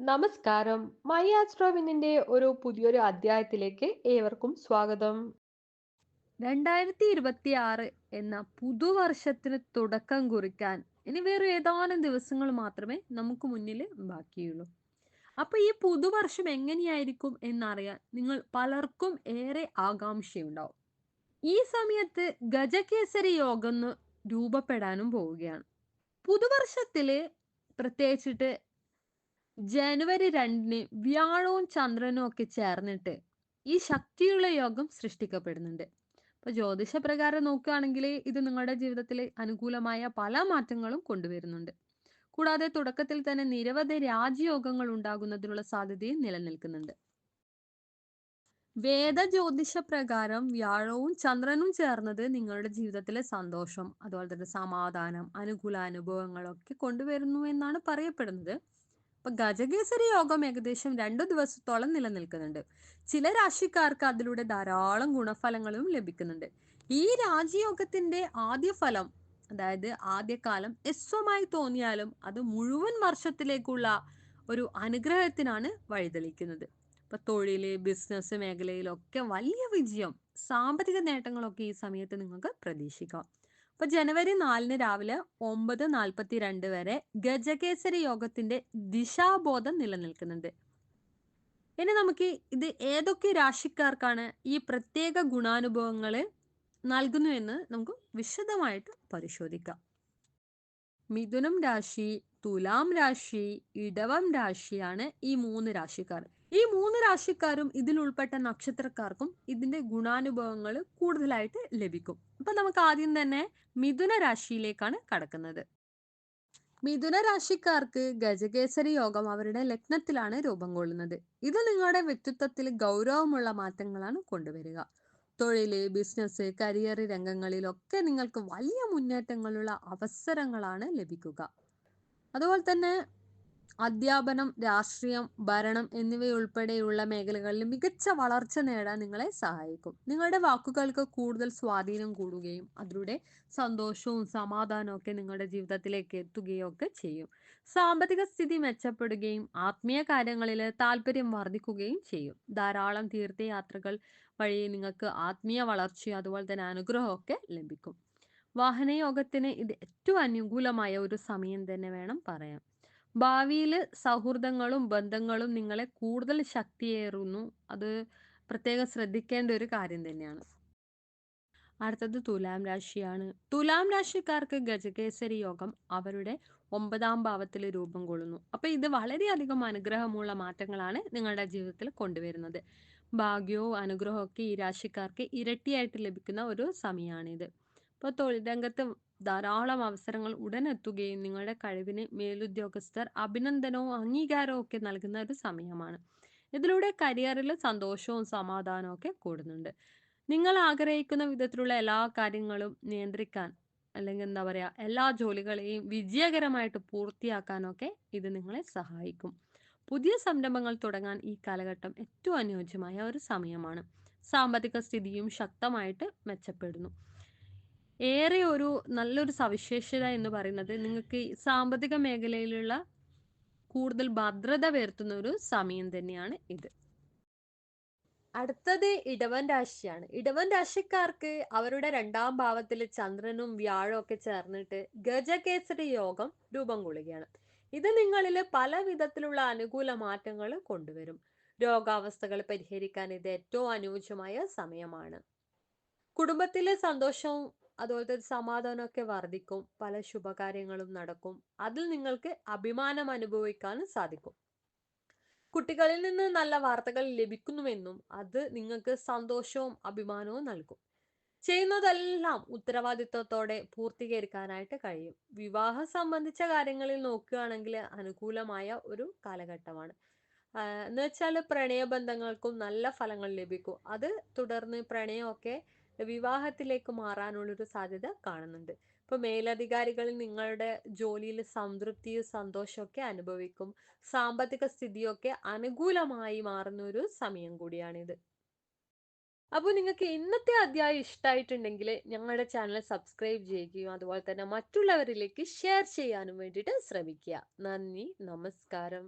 നമസ്കാരം. മൈ ആസ്ട്രോവിനിന്റെ ഒരു പുതിയൊരു അധ്യായത്തിലേക്ക് ഏവർക്കും സ്വാഗതം. രണ്ടായിരത്തി ഇരുപത്തി ആറ് എന്ന പുതുവർഷത്തിന് തുടക്കം കുറിക്കാൻ ഇനി വേറെ ഏതാനും ദിവസങ്ങൾ മാത്രമേ നമുക്ക് മുന്നിൽ ബാക്കിയുള്ളൂ. അപ്പൊ ഈ പുതുവർഷം എങ്ങനെയായിരിക്കും എന്നറിയാൻ നിങ്ങൾ പലർക്കും ഏറെ ആകാംക്ഷയുണ്ടാവും. ഈ സമയത്ത് ഗജകേസരി യോഗം രൂപപ്പെടാനും പോവുകയാണ്. പുതുവർഷത്തിൽ പ്രത്യേകിച്ചിട്ട് ജനുവരി രണ്ടിന് വ്യാഴവും ചന്ദ്രനും ഒക്കെ ചേർന്നിട്ട് ഈ ശക്തിയുള്ള യോഗം സൃഷ്ടിക്കപ്പെടുന്നുണ്ട്. അപ്പൊ ജ്യോതിഷ പ്രകാരം നോക്കുകയാണെങ്കിൽ ഇത് നിങ്ങളുടെ ജീവിതത്തിൽ അനുകൂലമായ പല മാറ്റങ്ങളും കൊണ്ടുവരുന്നുണ്ട്. കൂടാതെ തുടക്കത്തിൽ തന്നെ നിരവധി രാജയോഗങ്ങൾ ഉണ്ടാകുന്നതിനുള്ള സാധ്യതയും നിലനിൽക്കുന്നുണ്ട്. വേദ ജ്യോതിഷ പ്രകാരം വ്യാഴവും ചന്ദ്രനും ചേർന്നത് നിങ്ങളുടെ ജീവിതത്തിലെ സന്തോഷം അതുപോലെ തന്നെ സമാധാനം അനുകൂല അനുഭവങ്ങളൊക്കെ കൊണ്ടുവരുന്നു എന്നാണ് പറയപ്പെടുന്നത്. അപ്പൊ ഗജകേസരി യോഗം ഏകദേശം രണ്ടു ദിവസത്തോളം നിലനിൽക്കുന്നുണ്ട്. ചില രാശിക്കാർക്ക് അതിലൂടെ ധാരാളം ഗുണഫലങ്ങളും ലഭിക്കുന്നുണ്ട്. ഈ രാജയോഗത്തിന്റെ ആദ്യ ഫലം അതായത് ആദ്യകാലം എസ്വമായി തോന്നിയാലും അത് മുഴുവൻ വർഷത്തിലേക്കുള്ള ഒരു അനുഗ്രഹത്തിനാണ് വഴിതെളിക്കുന്നത്. ഇപ്പൊ തൊഴിൽ ബിസിനസ് മേഖലയിലൊക്കെ വലിയ വിജയം സാമ്പത്തിക നേട്ടങ്ങളൊക്കെ ഈ സമയത്ത് നിങ്ങൾക്ക് പ്രതീക്ഷിക്കാം. അപ്പൊ ജനുവരി നാലിന് രാവിലെ ഒമ്പത് നാൽപ്പത്തി രണ്ട് വരെ ഗജകേസരി യോഗത്തിന്റെ ദിശാബോധം നിലനിൽക്കുന്നുണ്ട്. ഇനി നമുക്ക് ഇത് ഏതൊക്കെ രാശിക്കാർക്കാണ് ഈ പ്രത്യേക ഗുണാനുഭവങ്ങൾ നൽകുന്നു എന്ന് നമുക്ക് വിശദമായിട്ട് പരിശോധിക്കാം. മിഥുനം രാശി തുലാം രാശി ഇടവം രാശിയാണ് ഈ മൂന്ന് രാശിക്കാർ. ഈ മൂന്ന് രാശിക്കാരും ഇതിൽ ഉൾപ്പെട്ട നക്ഷത്രക്കാർക്കും ഇതിന്റെ ഗുണാനുഭവങ്ങൾ കൂടുതലായിട്ട് ലഭിക്കും. അപ്പൊ നമുക്ക് ആദ്യം തന്നെ മിഥുന രാശിയിലേക്കാണ് കടക്കുന്നത്. മിഥുന രാശിക്കാർക്ക് ഗജകേസരി യോഗം അവരുടെ ലഗ്നത്തിലാണ് രൂപം കൊള്ളുന്നത്. ഇത് നിങ്ങളുടെ വ്യക്തിത്വത്തിൽ ഗൗരവമുള്ള മാറ്റങ്ങളാണ് കൊണ്ടുവരിക. തൊഴിൽ ബിസിനസ് കരിയർ രംഗങ്ങളിലൊക്കെ നിങ്ങൾക്ക് വലിയ മുന്നേറ്റങ്ങളുള്ള അവസരങ്ങളാണ് ലഭിക്കുക. അതുപോലെ തന്നെ അധ്യാപനം രാഷ്ട്രീയം ഭരണം എന്നിവയുൾപ്പെടെയുള്ള മേഖലകളിൽ മികച്ച വളർച്ച നേടാൻ നിങ്ങളെ സഹായിക്കും. നിങ്ങളുടെ വാക്കുകൾക്ക് കൂടുതൽ സ്വാധീനം കൂടുകയും അതിലൂടെ സന്തോഷവും സമാധാനവും ഒക്കെ നിങ്ങളുടെ ജീവിതത്തിലേക്ക് എത്തുകയും ഒക്കെ ചെയ്യും. സാമ്പത്തിക സ്ഥിതി മെച്ചപ്പെടുകയും ആത്മീയ കാര്യങ്ങളിൽ താല്പര്യം വർദ്ധിക്കുകയും ചെയ്യും. ധാരാളം തീർത്ഥയാത്രകൾ വഴി നിങ്ങൾക്ക് ആത്മീയ വളർച്ചയും അതുപോലെ തന്നെ അനുഗ്രഹമൊക്കെ ലഭിക്കും. വാഹനയോഗത്തിന് ഇത് ഏറ്റവും അനുകൂലമായ ഒരു സമയം തന്നെ വേണം പറയാം ഭാവിയിൽ സൗഹൃദങ്ങളും ബന്ധങ്ങളും നിങ്ങളെ കൂടുതൽ ശക്തിയേറുന്നു. അത് പ്രത്യേകം ശ്രദ്ധിക്കേണ്ട ഒരു കാര്യം തന്നെയാണ്. അടുത്തത് തുലാം രാശിയാണ്. തുലാം രാശിക്കാർക്ക് ഗജകേസരി യോഗം അവരുടെ ഒമ്പതാം ഭാവത്തിൽ രൂപം കൊള്ളുന്നു. അപ്പൊ ഇത് വളരെയധികം അനുഗ്രഹമുള്ള മാറ്റങ്ങളാണ് നിങ്ങളുടെ ജീവിതത്തിൽ കൊണ്ടുവരുന്നത്. ഭാഗ്യവും അനുഗ്രഹവും ഒക്കെ ഈ രാശിക്കാർക്ക് ഇരട്ടിയായിട്ട് ലഭിക്കുന്ന ഒരു സമയമാണിത്. ഇപ്പോൾ തൊഴിൽ രംഗത്ത് ധാരാളം അവസരങ്ങൾ ഉടനെത്തുകയും നിങ്ങളുടെ കഴിവിന് മേലുദ്യോഗസ്ഥർ അഭിനന്ദനവും അംഗീകാരവും ഒക്കെ നൽകുന്ന ഒരു സമയമാണ്. ഇതിലൂടെ കരിയറിൽ സന്തോഷവും സമാധാനവും ഒക്കെ കൂടുന്നുണ്ട്. നിങ്ങൾ ആഗ്രഹിക്കുന്ന വിധത്തിലുള്ള എല്ലാ കാര്യങ്ങളും നിയന്ത്രിക്കാൻ അല്ലെങ്കിൽ എന്താ പറയുക എല്ലാ ജോലികളെയും വിജയകരമായിട്ട് പൂർത്തിയാക്കാനൊക്കെ ഇത് നിങ്ങളെ സഹായിക്കും. പുതിയ സംരംഭങ്ങൾ തുടങ്ങാൻ ഈ കാലഘട്ടം ഏറ്റവും അനുയോജ്യമായ ഒരു സമയമാണ്. സാമ്പത്തിക സ്ഥിതിയും ശക്തമായിട്ട് മെച്ചപ്പെടുന്നു. ഏറെ ഒരു നല്ലൊരു സവിശേഷത എന്ന് പറയുന്നത് നിങ്ങൾക്ക് സാമ്പത്തിക മേഖലയിലുള്ള കൂടുതൽ ഭദ്രത വരുത്തുന്ന ഒരു സമയം തന്നെയാണ് ഇത്. അടുത്തത് ഇടവൻ രാശിയാണ്. ഇടവൻ രാശിക്കാർക്ക് അവരുടെ രണ്ടാം ഭാവത്തിൽ ചന്ദ്രനും വ്യാഴവും ഒക്കെ ചേർന്നിട്ട് ഗജകേസരി യോഗം രൂപം കൊള്ളുകയാണ്. ഇത് നിങ്ങളിൽ പല വിധത്തിലുള്ള അനുകൂല മാറ്റങ്ങൾ കൊണ്ടുവരും. രോഗാവസ്ഥകൾ പരിഹരിക്കാൻ ഇത് ഏറ്റവും അനുയോജ്യമായ സമയമാണ്. കുടുംബത്തിലെ സന്തോഷവും അതുപോലത്തെ സമാധാനമൊക്കെ വർദ്ധിക്കും പല ശുഭകാര്യങ്ങളും നടക്കും. അതിൽ നിങ്ങൾക്ക് അഭിമാനം അനുഭവിക്കാനും സാധിക്കും. കുട്ടികളിൽ നിന്ന് നല്ല വാർത്തകൾ ലഭിക്കുന്നുവെന്നും അത് നിങ്ങൾക്ക് സന്തോഷവും അഭിമാനവും നൽകും. ചെയ്യുന്നതെല്ലാം ഉത്തരവാദിത്വത്തോടെ പൂർത്തീകരിക്കാനായിട്ട് കഴിയും. വിവാഹം സംബന്ധിച്ച കാര്യങ്ങളിൽ നോക്കുകയാണെങ്കിൽ അനുകൂലമായ ഒരു കാലഘട്ടമാണ്. എന്ന് വെച്ചാൽ പ്രണയബന്ധങ്ങൾക്കും നല്ല ഫലങ്ങൾ ലഭിക്കും. അത് തുടർന്ന് പ്രണയമൊക്കെ വിവാഹത്തിലേക്ക് മാറാനുള്ളൊരു സാധ്യത കാണുന്നുണ്ട്. ഇപ്പൊ മേലധികാരികൾ നിങ്ങളുടെ ജോലിയിൽ സംതൃപ്തിയും സന്തോഷമൊക്കെ അനുഭവിക്കും. സാമ്പത്തിക സ്ഥിതിയൊക്കെ അനുകൂലമായി മാറുന്ന ഒരു സമയം കൂടിയാണിത്. അപ്പോൾ നിങ്ങൾക്ക് ഇന്നത്തെ അധ്യായം ഇഷ്ടമായിട്ടുണ്ടെങ്കിൽ ഞങ്ങളുടെ ചാനൽ സബ്സ്ക്രൈബ് ചെയ്യുകയും അതുപോലെ തന്നെ മറ്റുള്ളവരിലേക്ക് ഷെയർ ചെയ്യാനും വേണ്ടിയിട്ട് ശ്രമിക്കുക. നന്ദി നമസ്കാരം.